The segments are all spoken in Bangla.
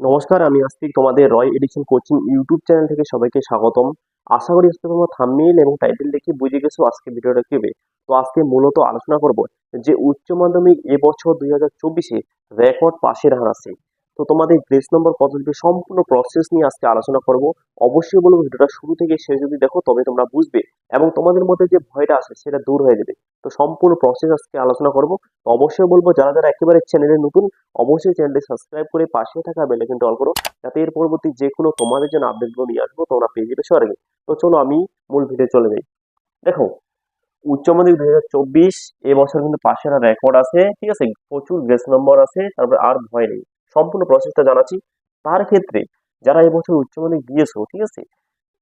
নমস্কার, আমি আস্তিক তোমাদের Roy edition coaching YouTube channel থেকে সবাইকে স্বাগতম। আশা করি আজকে তোমরা থামমেল এবং টাইটেল দেখে বুঝে গেছো আজকে ভিডিওটা কি হবে তো আজকে মূলত আলোচনা করব যে উচ্চ মাধ্যমিক এবছর দুই হাজার চব্বিশে রেকর্ড পাশের হার আছে। তো তোমাদের গ্রেস নম্বর দিবে সম্পূর্ণ প্রসেস নিয়ে আজকে আলোচনা করব। অবশ্যই বলব ভিডিওটা শুরু থেকে শেষ যদি দেখো, তবে তোমরা বুঝবে এবং তোমাদের মধ্যে যে ভয়টা আছে সেটা দূর হয়ে যাবে। তো সম্পূর্ণ প্রসেস আজকে আলোচনা করব। তো অবশ্যই বলব, যারা যারা একেবারে চ্যানেলে নতুন, অবশ্যই চ্যানেলটি সাবস্ক্রাইব করে পাশে থাকা বেল আইকনটি অল করো, যাতে এর পরবর্তী যে কোনো তোমাদের জন্য আপডেটগুলো নিয়ে আসব তোমরা পেয়ে যাবে আগে তো চলো আমি মূল ভিডিও চলে যাই। দেখো, উচ্চ মাধ্যমিক দুই হাজার চব্বিশ এবছর কিন্তু পাশের রেকর্ড আছে, ঠিক আছে? প্রচুর গ্রেস নম্বর আছে, তারপরে আর ভয় নেই। সম্পূর্ণ প্রসেসটা জানাচ্ছি। তার ক্ষেত্রে যারা এবছর উচ্চ মাধ্যমিক দিয়েছ, ঠিক আছে?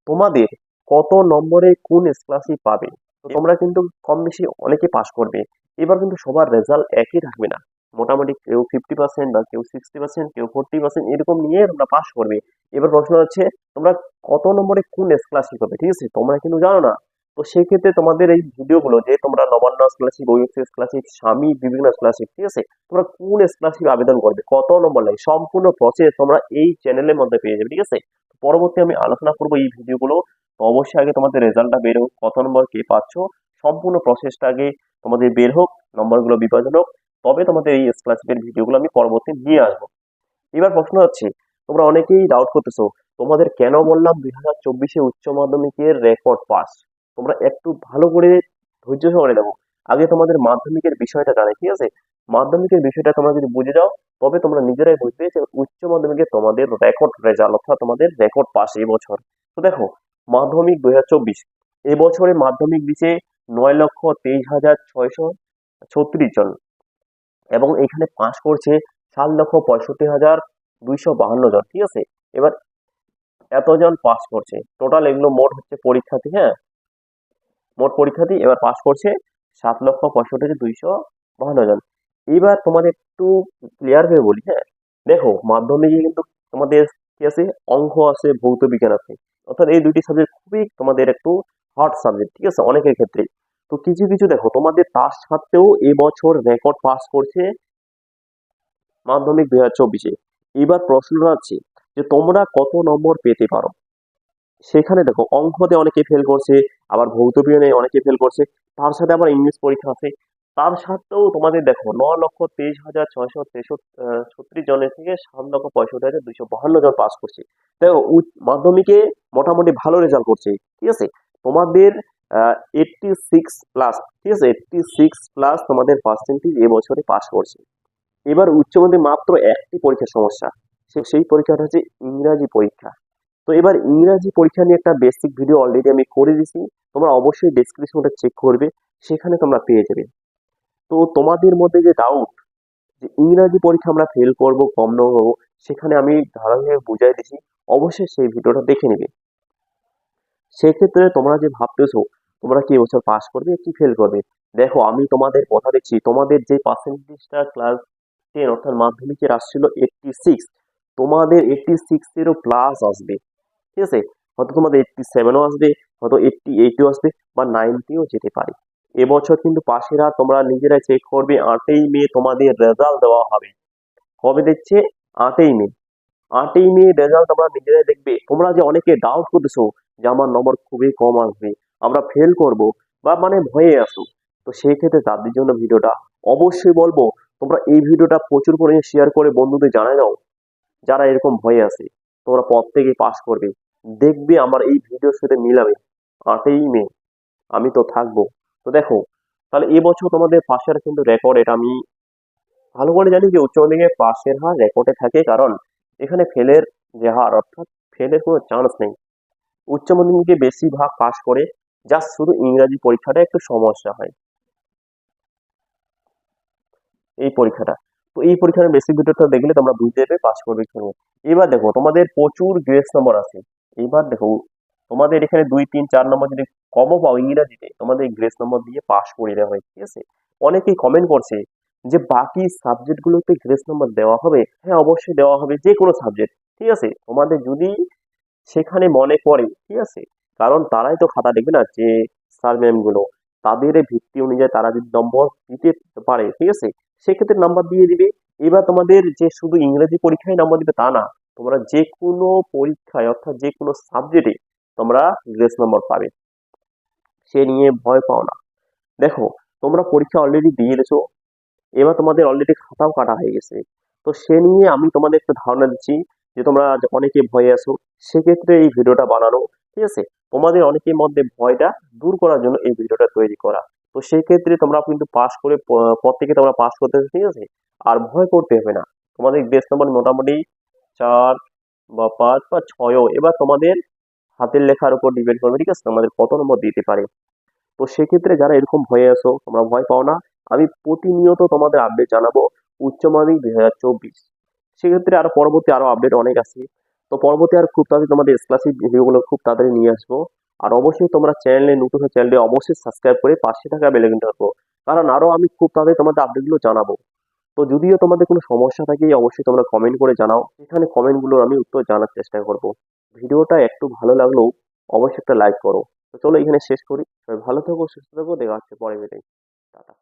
তোমাদের কত নম্বরে কোন ক্লাসই পাবে? তো তোমরা কিন্তু কম বেশি অনেকে পাশ করবে। এবার কিন্তু সবার রেজাল্ট একই থাকবে না। মোটামুটি কেউ ফিফটি পার্সেন্ট বা কেউ সিক্সটি পার্সেন্ট কেউ ফোরটি পার্সেন্ট এরকম নিয়ে তোমরা পাস করবে। এবার প্রশ্ন হচ্ছে, তোমরা কত নম্বরে কোন স্কলারশিপ পাবে? ঠিক আছে? তোমরা কিন্তু জানো না। তো সেক্ষেত্রে তোমাদের এই ভিডিওগুলো যে তোমরা নবান্ন স্কলারশিপ ওয়েবসাইট স্কলারশিপ স্বামী বিভিন্ন স্কলারশিপ ঠিক আছে? তোমরা কোন স্কলারশিপ আবেদন করবে? কত নম্বর লাগে সম্পূর্ণ প্রসেস তোমরা এই চ্যানেলের মধ্যে পেয়ে যাবে, ঠিক আছে? পরবর্তী আমি আলোচনা করব এই ভিডিওগুলো অবশ্যই আগে তোমাদের রেজাল্টটা বের হোক, কত নম্বর কে পাচ্ছ? সম্পূর্ণ প্রসেসটা আগে তোমাদের বের হোক নম্বরগুলো বিভাজন হোক। তবে তোমাদের এই স্কলারশিপের ভিডিওগুলো আমি পরবর্তী নিয়ে আসব। এবার প্রশ্ন হচ্ছে, তোমরা অনেকেই ডাউট করতেছো, তোমাদের কেন বললাম দুই হাজার চব্বিশে উচ্চ মাধ্যমিকের রেকর্ড পাস তোমরা একটু ভালো করে ধৈর্য সহকারে দেখো। আগে তোমাদের মাধ্যমিকের বিষয়টা জানে ঠিক আছে? মাধ্যমিকের বিষয়টা তোমরা যদি বুঝে যাও, তবে তোমরা নিজেরাই বুঝবে যে উচ্চ মাধ্যমিকে তোমাদের রেকর্ড রেজাল্ট অর্থাৎ তোমাদের রেকর্ড পাস এই বছর। তো দেখো, মাধ্যমিক দুই হাজার চব্বিশ এবছরে মাধ্যমিক দিচ্ছে নয় লক্ষ তেইশ হাজার ছয়শো ছত্রিশ জন এবং এখানে পাস করছে সাত লক্ষ পঁয়ষট্টি হাজার দুইশো বাহান্ন জন, ঠিক আছে? এবার এতজন পাস করছে। টোটাল এগুলো মোট হচ্ছে পরীক্ষার্থী হ্যাঁ? মোট পরীক্ষার্থী এবার পাস করছে সাত লক্ষ পঁয়ষট্টি হাজার দুইশো বাহান্ন জন। এবার তোমাদের একটু ক্লিয়ার করে বলি হ্যাঁ? দেখো, মাধ্যমিকে কিন্তু তোমাদের কি আছে? অঙ্ক আছে, ভৌত বিজ্ঞান আছে। অর্থাৎ এই দুইটি সাবজেক্ট খুবই তোমাদের একটু হার্ড সাবজেক্ট ঠিক আছে? অনেকের ক্ষেত্রে। তো কিছু কিছু দেখো, তোমাদের তার সত্ত্বেও এবছর রেকর্ড পাস করছে মাধ্যমিক দুই হাজার চব্বিশে। এবার প্রশ্ন হচ্ছে যে, তোমরা কত নম্বর পেতে পারো? সেখানে দেখো, অঙ্কতে অনেকে ফেল করছে, আবার ভৌত বিজ্ঞানে অনেকে ফেল করছে, তার সাথে আবার ইংলিশ পরীক্ষা আছে। তার সাথেও তোমাদের দেখো, ন লক্ষ তেইশ হাজার ছয়শো তেষট্টি জনের থেকে সাত লক্ষ পঁয়ষট্টি হাজার দুইশো বাহান্ন জন পাস করছে। দেখো মাধ্যমিকে মোটামুটি ভালো রেজাল্ট করছে, ঠিক আছে? তোমাদের এইটটি সিক্স প্লাস ঠিক আছে? এইটটি সিক্স প্লাস তোমাদের পার্সেন্টেজ এবছরে পাস করছে। এবার উচ্চ মাধ্যমিক মাত্র একটি পরীক্ষার সমস্যা সেই পরীক্ষাটা হচ্ছে ইংরাজি পরীক্ষা। তো এবার ইংরাজি পরীক্ষা নিয়ে একটা বেসিক ভিডিও অলরেডি আমি করে দিছি তোমরা অবশ্যই ডেসক্রিপশনটা চেক করবে, সেখানে তোমরা পেয়ে যাবে। তো তোমাদের মধ্যে যে ডাউট যে ইংরাজি পরীক্ষা আমরা ফেল করব, কম নম্বর পাবো সেখানে আমি ধারাবাহিক বুঝাই দিছি অবশ্যই সেই ভিডিওটা দেখে নেবে। সেক্ষেত্রে তোমরা যে ভাবতেছো, তোমরা কি এবছর পাস করবে, কি ফেল করবে? দেখো, আমি তোমাদের কথা দিচ্ছি। তোমাদের যে পার্সেন্টেজটা ক্লাস টেন অর্থাৎ মাধ্যমিকের আসছিল এইটটি সিক্স তোমাদের এইটটি সিক্সেরও প্লাস আসবে। ঠিক আছে? হয়তো তোমাদের এইটটি সেভেনও আসবে, হয়তো এইটটি এইটও আসবে বা নাইনটিও যেতে পারে। এবছর কিন্তু পাশেরা তোমরা নিজেরাই চেক করবে, আটই মে তোমাদের রেজাল্ট দেওয়া হবে। কবে দিচ্ছে? আটই মে। আটই মে রেজাল্ট তোমরা নিজেরাই দেখবে। তোমরা যে অনেকে ডাউট করতেছো যে আমার নম্বর খুবই কম আসবে, আমরা ফেল করব বা মানে ভয়ে আসো তো সেই ক্ষেত্রে তাদের জন্য ভিডিওটা অবশ্যই বলব, তোমরা এই ভিডিওটা প্রচুর পরিমাণে শেয়ার করে বন্ধুদের জানাই দাও, যারা এরকম ভয়ে আছে। তোমরা পথ থেকে পাস করবে। দেখবে আমার এই ভিডিওর সাথে মিলাবে। আটই মে, আমি তো থাকব। তো দেখো, তাহলে এবছর তোমাদের পাশের কিন্তু রেকর্ড এটা আমি ভালো করে জানি যে উচ্চ মাধ্যমিকে পাশের হার রেকর্ডে থাকে, কারণ এখানে ফেলের যে হার, অর্থাৎ ফেলের কোনো চান্স নেই। উচ্চ মাধ্যমিকে বেশিরভাগ পাশ করে জাস্ট শুধু ইংরাজি পরীক্ষাটা একটু সমস্যা হয়। এই পরীক্ষাটা। তো এই পরীক্ষার বেসিক ভিডিওটা দেখলে তোমরা বুঝতে পারবে পাস করবে। এবার দেখো, তোমাদের প্রচুর গ্রেস নম্বর আছে। এবার দেখো, তোমাদের এখানে দুই, তিন, চার নম্বর যদি কমও পাও ইংরাজিতে, তোমাদের গ্রেস নম্বর দিয়ে পাশ করে দেওয়া হয়, ঠিক আছে? অনেকেই কমেন্ট করছে যে, বাকি সাবজেক্টগুলোতে গ্রেস নম্বর দেওয়া হবে? হ্যাঁ অবশ্যই দেওয়া হবে যে কোনো সাবজেক্ট ঠিক আছে? তোমাদের যদি সেখানে মনে পড়ে, ঠিক আছে? কারণ তারাই তো খাতা দেখবে না যে স্যার ম্যামগুলো তাদের ভিত্তি অনুযায়ী তারা যদি নম্বর দিতে পারে, ঠিক আছে? সেক্ষেত্রে নাম্বার দিয়ে দিবে। এবার তোমাদের যে শুধু ইংরেজি পরীক্ষায় নাম্বার দিবে তা না তোমরা যে কোনো পরীক্ষায়, অর্থাৎ যে কোনো সাবজেক্টে তোমরা গ্রেস নম্বর পাবে। সে নিয়ে ভয় পাও না। দেখো, তোমরা পরীক্ষা অলরেডি দিয়ে দিয়েছ, এবার তোমাদের অলরেডি খাতাও কাটা হয়ে গেছে। তো সে নিয়ে আমি তোমাদের একটা ধারণা দিচ্ছি যে তোমরা অনেকে ভয়ে আছো, সেক্ষেত্রে এই ভিডিওটা বানানো, ঠিক আছে? তোমাদের অনেকের মধ্যে ভয়টা দূর করার জন্য এই ভিডিওটা তৈরি করা। তো সেই ক্ষেত্রে তোমরা কিন্তু পাস করে প্রত্যেকে তোমরা পাস করতে, ঠিক আছে? আর ভয় করতে হবে না। তোমাদের বেস নম্বর মোটামুটি চার বা পাঁচ বা ছয়ও। এবার তোমাদের হাতের লেখার উপর ডিপেন্ড করবে, ঠিক আছে? তোমাদের কত নম্বর দিতে পারে। তো সেক্ষেত্রে যারা এরকম ভয়ে আসো তোমরা ভয় পাও না। আমি প্রতিনিয়ত তোমাদের আপডেট জানাব উচ্চ মাধ্যমিক দুই হাজার চব্বিশ। সেক্ষেত্রে আরও পরবর্তী আরও আপডেট অনেক আছে। তো পরবর্তী আর খুব তাড়াতাড়ি তোমাদের এক্সক্লাসিভ ভিডিওগুলো খুব তাড়াতাড়ি নিয়ে আসব। আর অবশ্যই তোমরা চ্যানেলে নতুন চ্যানেলটি অবশ্যই সাবস্ক্রাইব করে পাশে থাকা বেলাইকনটা রাখব কারণ আরও আমি খুব তাড়াতাড়ি তোমাদের আপডেটগুলো জানাব। তো যদিও তোমাদের কোনো সমস্যা থাকে, অবশ্যই তোমরা কমেন্ট করে জানাও। এখানে কমেন্টগুলো আমি উত্তর জানার চেষ্টা করব। ভিডিওটা একটু ভালো লাগলেও অবশ্যই একটা লাইক করো। তো চলো এখানে শেষ করি। ভালো থাকো, সুস্থ থাকো, দেখা হচ্ছে পরে ভিডিও টাটা।